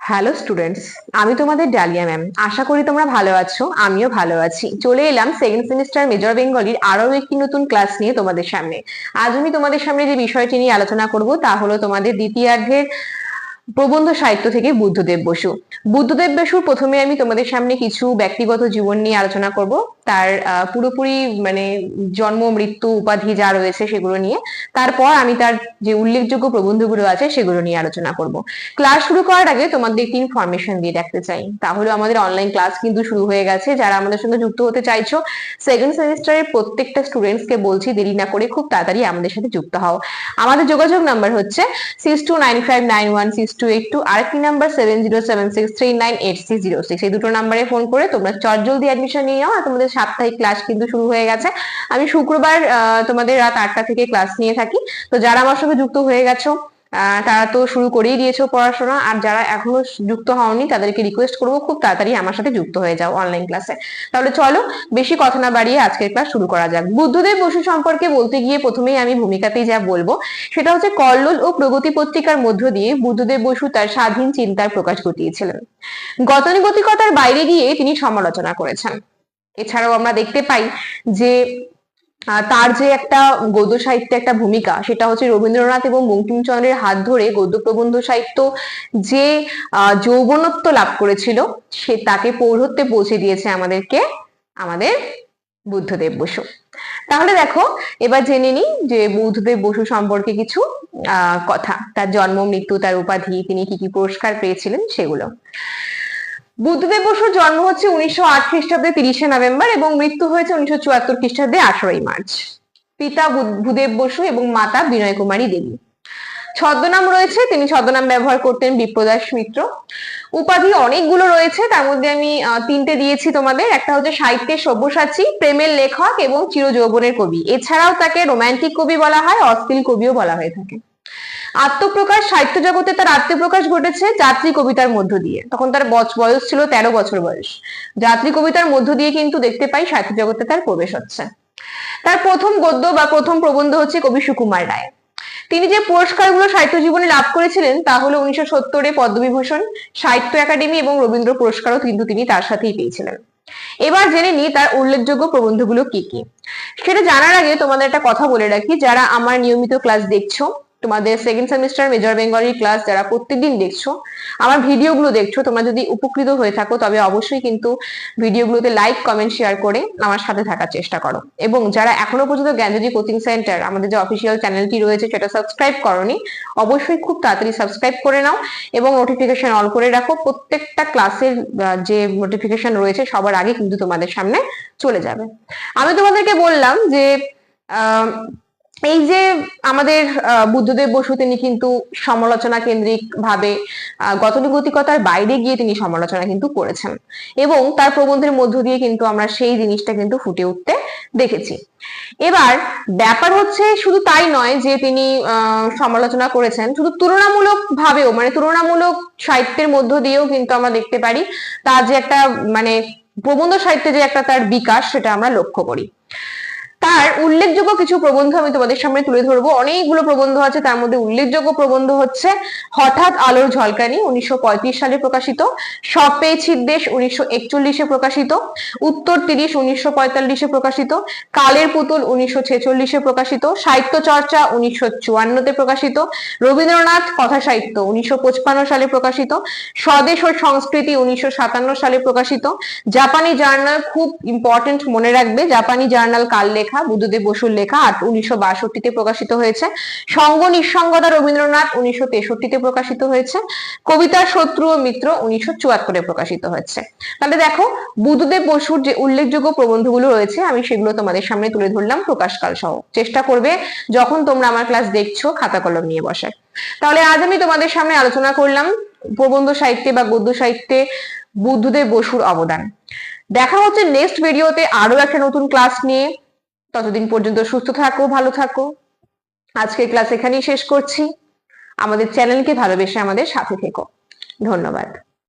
Hello students আমি তোমাদের dahlia ma'am আশা করি তোমরা ভালো আছো, আমিও ভালো আছি। চলে এলাম সেকেন্ড সেমিস্টার মেজর বেঙ্গলির আরও একটি নতুন ক্লাস নিয়ে তোমাদের সামনে। আজ আমি তোমাদের সামনে যে বিষয়টি নিয়ে আলোচনা করব, তা হলো তোমাদের দ্বিতীয়ার্ধের প্রবন্ধ সাহিত্য থেকে বুদ্ধদেব বসু। বুদ্ধদেব বসুর প্রথমে আমি তোমাদের সামনে কিছু ব্যক্তিগত জীবন নিয়ে আলোচনা করব। তার পুরোপুরি মানে জন্ম, মৃত্যু, উপাধি যা রয়েছে সেগুলো নিয়ে। তারপর আমি তার যে উল্লেখযোগ্য প্রবন্ধগুলো আছে সেগুলো নিয়ে আলোচনা করব। ক্লাস শুরু করার আগে তোমাদের একটি ইনফরমেশন দিয়ে রাখতে চাই। তাহলে আমাদের অনলাইন ক্লাস কিন্তু শুরু হয়ে গেছে। যারা আমাদের সঙ্গে যুক্ত হতে চাইছো সেকেন্ড সেমিস্টারের প্রত্যেকটা স্টুডেন্টস কে বলছি, দেরি না করে খুব তাড়াতাড়ি আমাদের সাথে যুক্ত হও। আমাদের যোগাযোগ নাম্বার হচ্ছে six two nine five nine one six eight two আরেকটি number seven zero seven six three nine eight six zero six এই দুটো নাম্বারে ফোন করে তোমরা চটজলদি অ্যাডমিশন নিয়ে নাও আর তোমাদের সাপ্তাহিক ক্লাস কিন্তু শুরু হয়ে গেছে। আমি শুক্রবার তোমাদের রাত আটটা থেকে ক্লাস নিয়ে থাকি। তো যারা আমার সঙ্গে যুক্ত হয়ে গেছো তারা তো শুরু করেই দিয়েছ পড়াশোনা, আর যারা এখনও যুক্ত হওনি তাদেরকে রিকোয়েস্ট করব, খুব তাড়াতাড়ি আমার সাথে যুক্ত হয়ে যাও অনলাইন ক্লাসে তাহলে চলো, বেশি কথা না বাড়িয়ে আজকের ক্লাস শুরু করা যাক। বুদ্ধদেব বসু সম্পর্কে বলতে গিয়ে প্রথমেই আমি ভূমিকাতেই যা বলব, সেটা হচ্ছে কল্লোল ও প্রগতি পত্রিকার মধ্য দিয়ে বুদ্ধদেব বসু তার স্বাধীন চিন্তার প্রকাশ ঘটিয়েছিলেন। গতানুগতিকতার বাইরে গিয়ে তিনি সমালোচনা করেছেন। এছাড়াও আমরা দেখতে পাই যে তার যে একটা গদ্য সাহিত্যে একটা ভূমিকা, সেটা হচ্ছে রবীন্দ্রনাথ এবং বঙ্কিমচন্দ্রের হাত ধরে গদ্য প্রবন্ধ সাহিত্য যে যৌবনত্ব লাভ করেছিল, সে তাকে পৌরত্বে পৌঁছে দিয়েছে আমাদেরকে, আমাদের বুদ্ধদেব বসু। তাহলে দেখো, এবার জেনে নিই যে বুদ্ধদেব বসু সম্পর্কে কিছু কথা। তার জন্ম, মৃত্যু, তার উপাধি, তিনি কি কি পুরস্কার পেয়েছিলেন সেগুলো। বুদ্ধদেব বসুর জন্ম হচ্ছে উনিশশো আট খ্রিস্টাব্দে তিরিশে নভেম্বর এবং মৃত্যু হয়েছে উনিশশো চুয়াত্তর খ্রিস্টাব্দে আঠারোই মার্চ। পিতা ভূদেব বসু এবং মাতা বিনয় কুমারী দেবী। ছদ্মনাম রয়েছে, তিনি ছদ্মনাম ব্যবহার করতেন বিপ্রদাস মিত্র। উপাধি অনেকগুলো রয়েছে, তার মধ্যে আমি তিনটে দিয়েছি তোমাদের। একটা হচ্ছে সাহিত্যের সব্যসাচী, প্রেমের লেখক এবং চির যৌবনের কবি। এছাড়াও তাকে রোমান্টিক কবি বলা হয়, অশ্লীল কবিও বলা হয়ে থাকে। আত্মপ্রকাশ সাহিত্য জগতে তার আত্মপ্রকাশ ঘটেছে যাত্রী কবিতার মধ্য দিয়ে। তখন তার বয়স ছিল তেরো বছর বয়স। যাত্রী কবিতার মধ্য দিয়ে কিন্তু দেখতে পাই সাহিত্য জগতে তার প্রবেশ হচ্ছে। তার প্রথম গদ্য বা প্রথম প্রবন্ধ হচ্ছে কবি সুকুমার রায়। তিনি যে পুরস্কারগুলো সাহিত্য জীবনে লাভ করেছিলেন তা হলো উনিশশো সত্তরে পদ্মবিভূষণ, সাহিত্য একাডেমি এবং রবীন্দ্র পুরস্কারও কিন্তু তিনি তার সাথেই পেয়েছিলেন। এবার জেনে নিই তার উল্লেখযোগ্য প্রবন্ধগুলো কি কি। সেটা জানার আগে তোমাদের একটা কথা বলে রাখি, যারা আমার নিয়মিত ক্লাস দেখছ তোমাদের second semester major Bengali class যারা প্রত্যেকদিন দেখছ আমার ভিডিওগুলো দেখছ তোমরা যদি উপকৃত হয়ে থাকো তবে অবশ্যই কিন্তু ভিডিওগুলোতে লাইক কমেন্ট শেয়ার করে আমার সাথে থাকার চেষ্টা করো। এবং যারা এখনও পর্যন্ত জ্ঞানজ্যোতি কোচিং সেন্টার আমাদের যে অফিসিয়াল চ্যানেলটি রয়েছে সেটা সাবস্ক্রাইব করনি অবশ্যই খুব তাড়াতাড়ি সাবস্ক্রাইব করে নাও এবং নোটিফিকেশন অল করে রাখো। প্রত্যেকটা ক্লাসের যে নোটিফিকেশন রয়েছে সবার আগে কিন্তু তোমাদের সামনে চলে যাবে। আমি তোমাদেরকে বললাম যে আহ, এই যে আমাদের বুদ্ধদেব বসু তিনি কিন্তু সমালোচনা কেন্দ্রিক ভাবে গতানুগতিকতার বাইরে গিয়ে তিনি সমালোচনা কিন্তু করেছেন। এবং তার প্রবন্ধের মধ্য দিয়ে কিন্তু আমরা সেই জিনিসটা কিন্তু ফুটে উঠতে দেখেছি। এবার ব্যাপার হচ্ছে শুধু তাই নয় যে তিনি সমালোচনা করেছেন, শুধু তুলনামূলক ভাবেও মানে তুলনামূলক সাহিত্যের মধ্য দিয়েও কিন্তু আমরা দেখতে পারি, তার যে একটা মানে প্রবন্ধ সাহিত্যে যে একটা তার বিকাশ, সেটা আমরা লক্ষ্য করি। তার উল্লেখযোগ্য কিছু প্রবন্ধ আমি তোমাদের সামনে তুলে ধরবো। অনেকগুলো প্রবন্ধ আছে, তার মধ্যে উল্লেখযোগ্য প্রবন্ধ হচ্ছে হঠাৎ আলোর ঝলকানি উনিশশো পঁয়ত্রিশ সালে প্রকাশিত পেয়েছি দেশ উনিশশো একচল্লিশে প্রকাশিত, উত্তর তিরিশ উনিশশো পঁয়তাল্লিশে প্রকাশিত, কালের পুতুল উনিশশো ছেচল্লিশে প্রকাশিত, সাহিত্য চর্চা উনিশশো চুয়ান্নতে প্রকাশিত, রবীন্দ্রনাথ কথা সাহিত্য উনিশশো সালে প্রকাশিত, স্বদেশ ও সংস্কৃতি উনিশশো সাতান্ন সালে প্রকাশিত, জাপানি জার্নাল খুব ইম্পর্টেন্ট মনে রাখবে। জাপানি জার্নাল কাল লেখা বুদ্ধদেব বসুর লেখা আর উনিশশো বাষট্টিতে প্রকাশিত হয়েছে। সঙ্গ নিঃসঙ্গতা রবীন্দ্রনাথ উনিশশো তেষট্টিতে প্রকাশিত হয়েছে। কবিতার শত্রু ও মিত্র উনিশশো চুয়াত্তরে প্রকাশিত হয়েছে। তাহলে দেখো, বুদ্ধদেব বসুর যে উল্লেখযোগ্য প্রবন্ধগুলো রয়েছে, আমি সেগুলো তোমাদের সামনে তুলে ধরলাম প্রকাশকাল সহ। চেষ্টা করবে যখন তোমরা আমার ক্লাস দেখছ, খাতা কলম নিয়ে বসে। তাহলে আজ আমি তোমাদের সামনে আলোচনা করলাম প্রবন্ধ সাহিত্যে বা গদ্য সাহিত্যে বুদ্ধদেব বসুর অবদান। দেখা হচ্ছে নেক্সট ভিডিওতে আরও একটা নতুন ক্লাস নিয়ে। ততদিন পর্যন্ত সুস্থ থাকো, ভালো থাকো। আজকের ক্লাস এখানেই শেষ করছি। আমাদের চ্যানেলকে ভালোবেসে আমাদের সাথে থেকো। ধন্যবাদ।